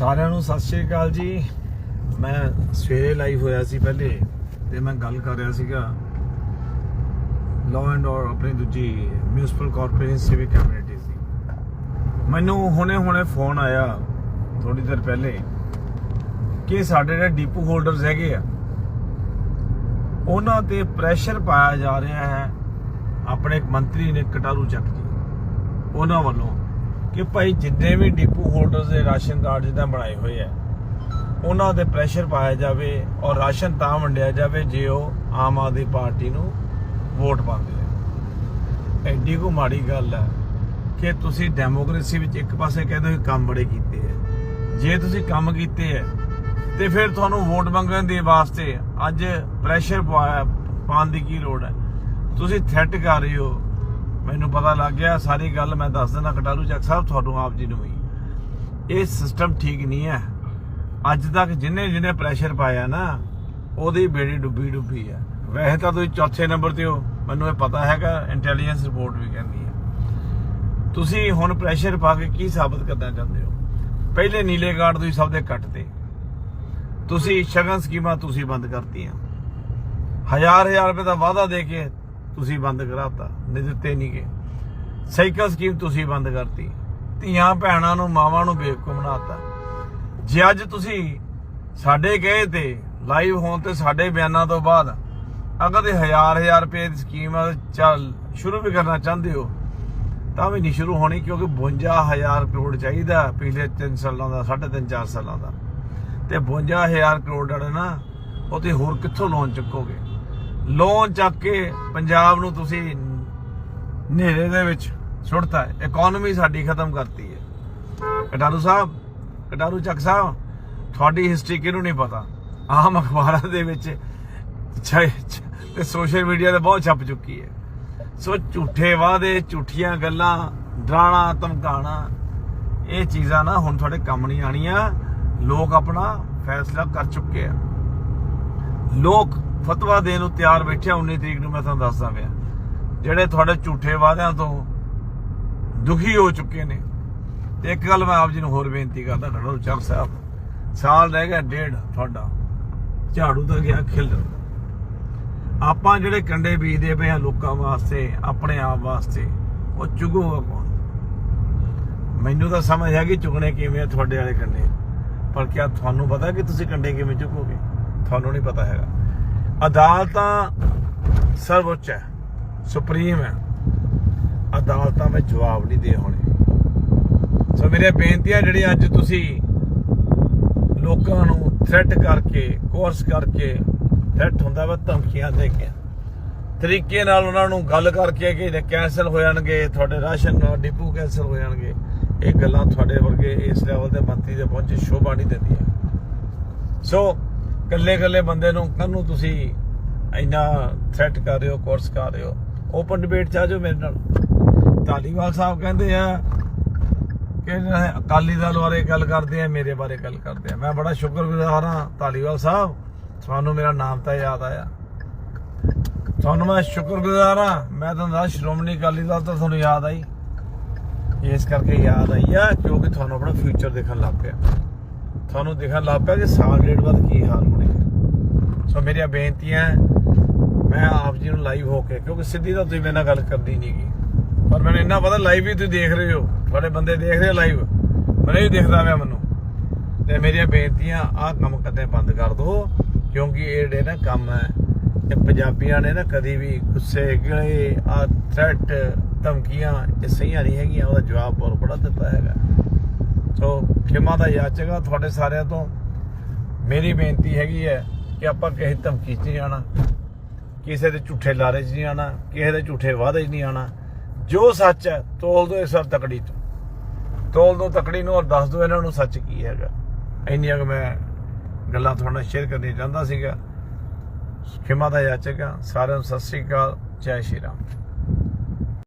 ਸਾਰਿਆਂ ਨੂੰ ਸਤਿ ਸ਼੍ਰੀ ਅਕਾਲ ਜੀ। ਮੈਂ ਸਵੇਰੇ ਲਾਈਵ ਹੋਇਆ ਸੀ ਪਹਿਲੇ ਤੇ ਮੈਂ ਗੱਲ ਕਰ ਰਿਹਾ ਸੀਗਾ। ਲਾਅ ਐਂਡ ਆਰਡਰ ਆਪਣੀ ਦੂਜੀ ਮਿਊਨਿਸਪਲ ਕਾਰਪੋਰੇਸ਼ਨ ਸਿਵਿਕ ਕਮਿਊਨਿਟੀ ਸੀ ਮੈਨੂੰ ਹੁਣੇ ਹੁਣੇ ਫੋਨ ਆਇਆ ਥੋੜੀ ਦੇਰ ਪਹਿਲੇ ਕਿ ਸਾਡੇ ਜਿਹੜੇ ਡੀਪੂ ਹੋਲਡਰਸ ਹੈਗੇ ਆ, ਉਹਨਾਂ ਤੇ ਪ੍ਰੈਸ਼ਰ ਪਾਇਆ ਜਾ ਰਿਹਾ ਹੈ। ਆਪਣੇ ਇੱਕ ਮੰਤਰੀ ਨੇ ਕਟਾਰੂ ਚੱਕ ਜੀ ਉਹਨਾਂ ਵੱਲੋਂ ਕਿ ਭਾਈ ਜਿੰਨੇ ਵੀ ਡਿਪੂ ਹੋਲਡਰਸ ਦੇ ਰਾਸ਼ਨ ਕਾਰਡ ਜਿੱਦਾਂ ਬਣਾਏ ਹੋਏ ਆ, ਉਹਨਾਂ ਦੇ ਪ੍ਰੈਸ਼ਰ ਪਾਇਆ ਜਾਵੇ ਔਰ ਰਾਸ਼ਨ ਤਾਂ ਵੰਡਿਆ ਜਾਵੇ ਜੇ ਉਹ ਆਮ ਆਦਮੀ ਪਾਰਟੀ ਨੂੰ ਵੋਟ ਪਾਉਂਦੇ ਆ। ਐਡੀ ਕੋ ਮਾੜੀ ਗੱਲ ਹੈ ਕਿ ਤੁਸੀਂ ਡੈਮੋਕ੍ਰੇਸੀ ਵਿੱਚ ਇੱਕ ਪਾਸੇ ਕਹਿੰਦੇ ਹੋ ਕੰਮ ਬੜੇ ਕੀਤੇ ਆ। ਜੇ ਤੁਸੀਂ ਕੰਮ ਕੀਤੇ ਆ, ਤੇ ਫਿਰ ਤੁਹਾਨੂੰ ਵੋਟ ਮੰਗਣ ਦੇ ਵਾਸਤੇ ਅੱਜ ਪ੍ਰੈਸ਼ਰ ਪਾਇਆ ਪਾਉਣ ਦੀ ਕੀ ਲੋੜ ਹੈ ਤੁਸੀਂ ਥ੍ਰੈਟ ਕਰ ਰਹੇ ਹੋ ਮੈਨੂੰ ਪਤਾ ਲੱਗ ਗਿਆ, ਸਾਰੀ ਗੱਲ ਮੈਂ ਦੱਸ ਦਿੰਦਾ ਕਟਾਰੂ ਚੱਕ ਸਾਹਿਬ ਤੁਹਾਨੂੰ ਆਪ ਜੀ ਨੂੰ ਵੀ। ਇਹ ਸਿਸਟਮ ਠੀਕ ਨਹੀਂ ਹੈ। ਅੱਜ ਤੱਕ ਜਿੰਨੇ ਜਿੰਨੇ ਪ੍ਰੈਸ਼ਰ ਪਾਇਆ ਨਾ, ਉਹਦੀ ਬੇੜੀ ਡੁੱਬੀ ਡੁੱਬੀ ਹੈ। ਵੈਸੇ ਤਾਂ ਤੁਸੀਂ ਚੌਥੇ ਨੰਬਰ ਤੇ ਹੋ, ਮੈਨੂੰ ਇਹ ਪਤਾ ਹੈਗਾ ਇੰਟੈਲੀਜੈਂਸ ਰਿਪੋਰਟ ਵੀ ਕਹਿੰਦੀ ਹੈ। ਤੁਸੀਂ ਹੁਣ ਪ੍ਰੈਸ਼ਰ ਪਾ ਕੇ ਕੀ ਸਾਬਤ ਕਰਨਾ ਚਾਹੁੰਦੇ ਹੋ? ਪਹਿਲੇ ਨੀਲੇ ਕਾਰਡ ਤੁਸੀਂ ਸਭ ਦੇ ਕੱਟਦੇ ਤੁਸੀਂ ਸ਼ਗਨ ਸਕੀਮਾਂ ਤੁਸੀਂ ਬੰਦ ਕਰਤੀਆਂ। ਹਜ਼ਾਰ ਹਜ਼ਾਰ ਰੁਪਏ ਦਾ ਵਾਅਦਾ ਦੇ ਕੇ ਤੁਸੀਂ ਬੰਦ ਕਰਾਤਾ, ਨਹੀਂ ਦਿੱਤੇ ਨਹੀਂ ਗਏ ਸਾਈਕਲ ਸਕੀਮ ਤੁਸੀਂ ਬੰਦ ਕਰਤੀ। ਧੀਆਂ ਭੈਣਾਂ ਨੂੰ, ਮਾਵਾਂ ਨੂੰ ਬੇਵਕੂਫ ਬਣਾਤਾ। ਜੇ ਅੱਜ ਤੁਸੀਂ ਸਾਡੇ ਕਹੇ ਤੇ ਲਾਈਵ ਹੋਣ ਤੇ ਸਾਡੇ ਬਿਆਨਾਂ ਤੋਂ ਬਾਅਦ ਅਗਰ ਇਹ ਹਜ਼ਾਰ ਹਜ਼ਾਰ ਰੁਪਏ ਦੀ ਸਕੀਮ ਚੱਲ ਸ਼ੁਰੂ ਵੀ ਕਰਨਾ ਚਾਹੁੰਦੇ ਹੋ, ਤਾਂ ਵੀ ਨਹੀਂ ਸ਼ੁਰੂ ਹੋਣੀ, ਕਿਉਂਕਿ 52000 ਕਰੋੜ ਚਾਹੀਦਾ ਪਿਛਲੇ 3 ਸਾਲਾਂ ਦਾ 3.5 4 ਸਾਲਾਂ ਦਾ। ਤੇ 52000 ਕਰੋੜ ਜਿਹੜਾ ਨਾ, ਉਹ ਤੇ ਹੋਰ ਕਿੱਥੋਂ ਲੋਨ ਚੁੱਕੋਗੇ? ਲੋਨ ਚੱਕ ਕੇ ਪੰਜਾਬ ਨੂੰ ਤੁਸੀਂ ਹਨੇਰੇ ਦੇ ਵਿੱਚ ਸੁੱਟਤਾ ਹੈ। ਇਕਨੋਮੀ ਸਾਡੀ ਖਤਮ ਕਰਤੀ ਹੈ। ਕਟਾਰੂ ਸਾਹਿਬ, ਕਟਾਰੂ ਚੱਕ ਸਾਹਿਬ, ਤੁਹਾਡੀ ਹਿਸਟਰੀ ਕਿਹਨੂੰ ਨਹੀਂ ਪਤਾ? ਆਮ ਅਖਬਾਰਾਂ ਦੇ ਵਿੱਚ ਤੇ ਸੋਸ਼ਲ ਮੀਡੀਆ ਤੇ ਬਹੁਤ ਛਪ ਚੁੱਕੀ ਹੈ। ਸੋ ਝੂਠੇ ਵਾਅਦੇ, ਝੂਠੀਆਂ ਗੱਲਾਂ, ਡਰਾਣਾ, ਧਮਕਾਣਾ, ਇਹ ਚੀਜ਼ਾਂ ਨਾ ਹੁਣ ਤੁਹਾਡੇ ਕੰਮ ਨਹੀਂ ਆਣੀਆਂ ਲੋਕ ਆਪਣਾ ਫੈਸਲਾ ਕਰ ਚੁੱਕੇ ਆ। ਲੋਕ ਫਤਵਾ ਦੇਣ ਨੂੰ ਤਿਆਰ ਬੈਠੇ ਆ 19 ਤਰੀਕ ਨੂੰ ਮੈਂ ਤੁਹਾਨੂੰ ਦੱਸਦਾ ਪਿਆ। ਜਿਹੜੇ ਤੁਹਾਡੇ ਝੂਠੇ ਵਾਅਦਿਆਂ ਤੋਂ ਦੁਖੀ ਹੋ ਚੁੱਕੇ ਨੇ। ਤੇ ਇੱਕ ਗੱਲ ਮੈਂ ਆਪ ਜੀ ਨੂੰ ਹੋਰ ਬੇਨਤੀ ਕਰਦਾ ਖੜੋ ਚੱਕ ਸਾਹਿਬ, ਸਾਲ ਰਹਿ ਗਿਆ, ਡੇਢ ਤੁਹਾਡਾ। ਝਾੜੂ ਤਾਂ ਗਿਆ, ਖਿਲ ਆਪਾਂ ਜਿਹੜੇ ਕੰਡੇ ਬੀਜਦੇ ਪਏ ਆ ਲੋਕਾਂ ਵਾਸਤੇ, ਆਪਣੇ ਆਪ ਵਾਸਤੇ, ਉਹ ਚੁਗੂਗਾ ਕੌਣ? ਮੈਨੂੰ ਤਾਂ ਸਮਝ ਆ ਕਿ ਚੁਗਣੇ ਕਿਵੇਂ ਆ ਤੁਹਾਡੇ ਵਾਲੇ ਕੰਡੇ। ਪਰ ਕਿਆ ਤੁਹਾਨੂੰ ਪਤਾ ਕਿ ਤੁਸੀਂ ਕੰਡੇ ਕਿਵੇਂ ਚੁਗੋਗੇ? ਤੁਹਾਨੂੰ ਨਹੀਂ ਪਤਾ ਹੈਗਾ। ਅਦਾਲਤਾਂ ਸਰਵਉੱਚ ਹੈ, ਸੁਪਰੀਮ ਹੈ। ਅਦਾਲਤਾਂ ਵਿੱਚ ਜਵਾਬ ਨਹੀਂ ਦੇ ਹੋਣੇ। ਸੋ ਮੇਰੇ ਬੇਨਤੀਆਂ ਜਿਹੜੀ ਅੱਜ ਤੁਸੀਂ ਲੋਕਾਂ ਨੂੰ ਥ੍ਰੈਟ ਕਰਕੇ ਕੋਰਸ ਕਰਕੇ ਥ੍ਰੈਟ ਹੁੰਦਾ ਵਾ, ਧਮਕੀਆਂ ਦੇ ਕੇ। ਤਰੀਕੇ ਨਾਲ ਉਹਨਾਂ ਨੂੰ ਗੱਲ ਕਰਕੇ ਕਿ ਕੈਨਸਲ ਹੋ ਜਾਣਗੇ, ਤੁਹਾਡੇ ਰਾਸ਼ਨ ਡਿਪੂ ਕੈਨਸਲ ਹੋ ਜਾਣਗੇ। ਇਹ ਗੱਲਾਂ ਤੁਹਾਡੇ ਵਰਗੇ ਇਸ ਲੈਵਲ ਦੇ ਮੰਤਰੀ ਦੇ ਪਹੁੰਚੇ ਸ਼ੋਭਾ ਨਹੀਂ ਦਿੰਦੀਆਂ। ਸੋ ਕੱਲੇ ਕੱਲੇ ਬੰਦੇ ਨੂੰ ਕੰਨੂੰ ਤੁਸੀਂ ਇੰਨਾ ਥ੍ਰੈਟ ਕਰ ਰਹੇ ਹੋ ਕੋਰਸ ਕਰ ਰਹੇ ਹੋ? ਓਪਨ ਡਿਬੇਟ ਚ ਆ ਜਾਓ ਮੇਰੇ ਨਾਲ। ਧਾਲੀਵਾਲ ਸਾਹਿਬ ਕਹਿੰਦੇ ਆ ਕਿ ਅਕਾਲੀ ਦਲ ਬਾਰੇ ਗੱਲ ਕਰਦੇ ਆ, ਮੇਰੇ ਬਾਰੇ ਗੱਲ ਕਰਦੇ ਆ। ਮੈਂ ਬੜਾ ਸ਼ੁਕਰਗੁਜ਼ਾਰ ਹਾਂ ਧਾਲੀਵਾਲ ਸਾਹਿਬ। ਤੁਹਾਨੂੰ ਮੇਰਾ ਨਾਮ ਤਾਂ ਯਾਦ ਆਇਆ। ਤੁਹਾਨੂੰ ਮੈਂ ਸ਼ੁਕਰਗੁਜ਼ਾਰ ਹਾਂ। ਮੈਂ ਤੁਹਾਨੂੰ ਦੱਸ, ਸ਼੍ਰੋਮਣੀ ਅਕਾਲੀ ਦਲ ਤਾਂ ਤੁਹਾਨੂੰ ਯਾਦ ਆਈ। ਇਸ ਕਰਕੇ ਯਾਦ ਆਈ ਆ, ਕਿਉਂਕਿ ਤੁਹਾਨੂੰ ਆਪਣਾ ਫਿਊਚਰ ਦੇਖਣ ਲੱਗ ਪਿਆ। ਤੁਹਾਨੂੰ ਦੇਖਣ ਲੱਗ ਪਿਆ ਕਿ ਸਾਲ ਡੇਢ ਬਾਅਦ ਕੀ ਹਾਲ ਹੋਣੇ। ਸੋ ਮੇਰੀਆਂ ਬੇਨਤੀਆਂ ਮੈਂ ਆਪ ਜੀ ਨੂੰ ਲਾਈਵ ਹੋ ਕੇ, ਕਿਉਂਕਿ ਸਿੱਧੀ ਤਾਂ ਤੁਸੀਂ ਮੇਰੇ ਨਾਲ ਗੱਲ ਕਰਦੀ ਨਹੀਂਗੀ ਪਰ ਮੈਨੂੰ ਇੰਨਾ ਪਤਾ ਲਾਈਵ ਵੀ ਤੁਸੀਂ ਦੇਖ ਰਹੇ ਹੋ। ਤੁਹਾਡੇ ਬੰਦੇ ਦੇਖ ਰਹੇ ਲਾਈਵ ਮੈਨੂੰ ਵੀ ਦਿਖਦਾ ਪਿਆ ਮੈਨੂੰ। ਤੇ ਮੇਰੀਆਂ ਬੇਨਤੀਆਂ, ਆਹ ਕੰਮ ਕਦੇ ਬੰਦ ਕਰ ਦਿਓ ਕਿਉਂਕਿ ਇਹ ਜਿਹੜੇ ਨਾ ਕੰਮ ਹੈ, ਇਹ ਪੰਜਾਬੀਆਂ ਨੇ ਨਾ ਕਦੀ ਵੀ ਗੁੱਸੇ ਗਏ ਆ ਥ੍ਰੈਟ ਧਮਕੀਆਂ, ਇਹ ਸਹੀ ਨਹੀਂ ਹੈਗੀਆਂ, ਉਹਦਾ ਜਵਾਬ ਬਹੁਤ ਬੜਾ ਦਿੱਤਾ ਹੈਗਾ। ਸੋ ਖਿਮਾ ਦਾ ਯਾਚਗਾ ਤੁਹਾਡੇ ਸਾਰਿਆਂ ਤੋਂ। ਮੇਰੀ ਬੇਨਤੀ ਹੈਗੀ ਹੈ ਕਿ ਆਪਾਂ ਕਿਸੇ ਧਮਕੀ 'ਚ ਨਹੀਂ ਆਣਾ ਕਿਸੇ ਦੇ ਝੂਠੇ ਲਾਰੇ 'ਚ ਨਹੀਂ ਆਣਾ ਕਿਸੇ ਦੇ ਝੂਠੇ ਵਾਅਦੇ 'ਚ ਨਹੀਂ ਆਣਾ ਜੋ ਸੱਚ ਹੈ, ਤੋਲ ਦੋ ਇਸ ਵਾਰ ਤਕੜੀ ਤੋਂ। ਤੋਲ ਦੋ ਤਕੜੀ ਨੂੰ ਔਰ ਦੱਸ ਦੋ ਇਹਨਾਂ ਨੂੰ ਸੱਚ ਕੀ ਹੈਗਾ। ਇੰਨੀਆਂ ਕਿ ਮੈਂ ਗੱਲਾਂ ਤੁਹਾਡੇ ਨਾਲ ਸ਼ੇਅਰ ਕਰਨੀ ਚਾਹੁੰਦਾ ਸੀਗਾ। ਖਿਮਾ ਦਾ ਯਾਚਕ ਸਾਰਿਆਂ ਨੂੰ ਸਤਿ ਸ੍ਰੀ ਅਕਾਲ, ਜੈ ਸ਼੍ਰੀ ਰਾਮ।